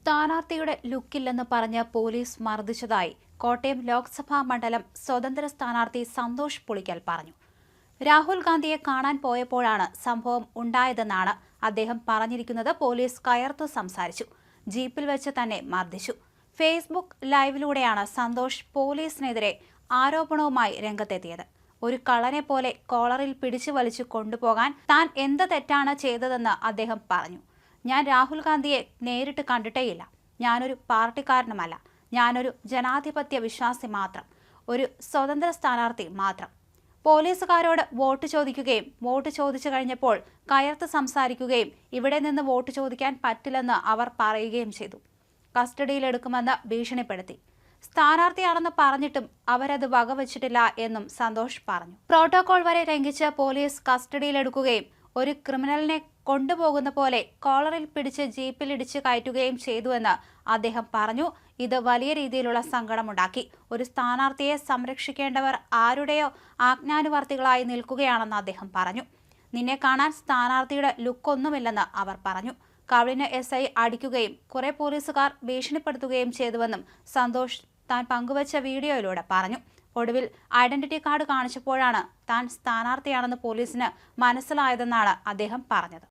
സ്ഥാനാർത്ഥിയുടെ ലുക്കില്ലെന്ന് പറഞ്ഞ് പോലീസ് മർദ്ദിച്ചതായി കോട്ടയം ലോക്സഭാ മണ്ഡലം സ്വതന്ത്ര സ്ഥാനാർത്ഥി സന്തോഷ് പുളിക്കൽ പറഞ്ഞു. രാഹുൽ ഗാന്ധിയെ കാണാൻ പോയപ്പോഴാണ് സംഭവം ഉണ്ടായതെന്നാണ് അദ്ദേഹം പറഞ്ഞിരിക്കുന്നത് പോലീസ് കയർത്തു സംസാരിച്ചു. ജീപ്പിൽ വെച്ച് തന്നെ മർദ്ദിച്ചു. ഫേസ്ബുക്ക് ലൈവിലൂടെയാണ് സന്തോഷ് പോലീസിനെതിരെ ആരോപണവുമായി രംഗത്തെത്തിയത്. ഒരു കള്ളനെ പോലെ കോളറിൽ പിടിച്ചു വലിച്ചു കൊണ്ടുപോകാൻ താൻ എന്ത് തെറ്റാണ് ചെയ്തതെന്ന് അദ്ദേഹം പറഞ്ഞു. ഞാൻ രാഹുൽ ഗാന്ധിയെ നേരിട്ട് കണ്ടിട്ടേയില്ല. ഞാനൊരു പാർട്ടിക്കാരനുമല്ല. ഞാനൊരു ജനാധിപത്യ വിശ്വാസി മാത്രം. ഒരു സ്വതന്ത്ര സ്ഥാനാർത്ഥി മാത്രം. പോലീസുകാരോട് വോട്ട് ചോദിക്കുകയും വോട്ട് ചോദിച്ചു കഴിഞ്ഞപ്പോൾ കയർത്ത് സംസാരിക്കുകയും ഇവിടെ നിന്ന് വോട്ട് ചോദിക്കാൻ പറ്റില്ലെന്ന് അവർ പറയുകയും ചെയ്തു. കസ്റ്റഡിയിലെടുക്കുമെന്ന് ഭീഷണിപ്പെടുത്തി. സ്ഥാനാർത്ഥിയാണെന്ന് പറഞ്ഞിട്ടും അവരത് വകവച്ചിട്ടില്ല എന്നും സന്തോഷ് പറഞ്ഞു. പ്രോട്ടോകോൾ വരെ ലംഘിച്ച് പോലീസ് കസ്റ്റഡിയിലെടുക്കുകയും ഒരു ക്രിമിനലിനെ കൊണ്ടുപോകുന്ന പോലെ കോളറിൽ പിടിച്ച് ജീപ്പിൽ ഇടിച്ച് കയറ്റുകയും ചെയ്തുവെന്ന് അദ്ദേഹം പറഞ്ഞു. ഇത് വലിയ രീതിയിലുള്ള സങ്കടമുണ്ടാക്കി. ഒരു സ്ഥാനാർത്ഥിയെ സംരക്ഷിക്കേണ്ടവർ ആരുടെയോ ആജ്ഞാനുവർത്തികളായി നിൽക്കുകയാണെന്ന് അദ്ദേഹം പറഞ്ഞു. നിന്നെ കാണാൻ സ്ഥാനാർത്ഥിയുടെ ലുക്കൊന്നുമില്ലെന്ന് അവർ പറഞ്ഞു. കവിളിന് എസ് ഐ അടിക്കുകയും കുറെ പോലീസുകാർ ഭീഷണിപ്പെടുത്തുകയും ചെയ്തുവെന്നും സന്തോഷ് താൻ പങ്കുവച്ച വീഡിയോയിലൂടെ പറഞ്ഞു. ഒടുവിൽ ഐഡന്റിറ്റി കാർഡ് കാണിച്ചപ്പോഴാണ് താൻ സ്ഥാനാർത്ഥിയാണെന്ന് പോലീസിന് മനസ്സിലായതെന്നാണ് അദ്ദേഹം പറഞ്ഞത്.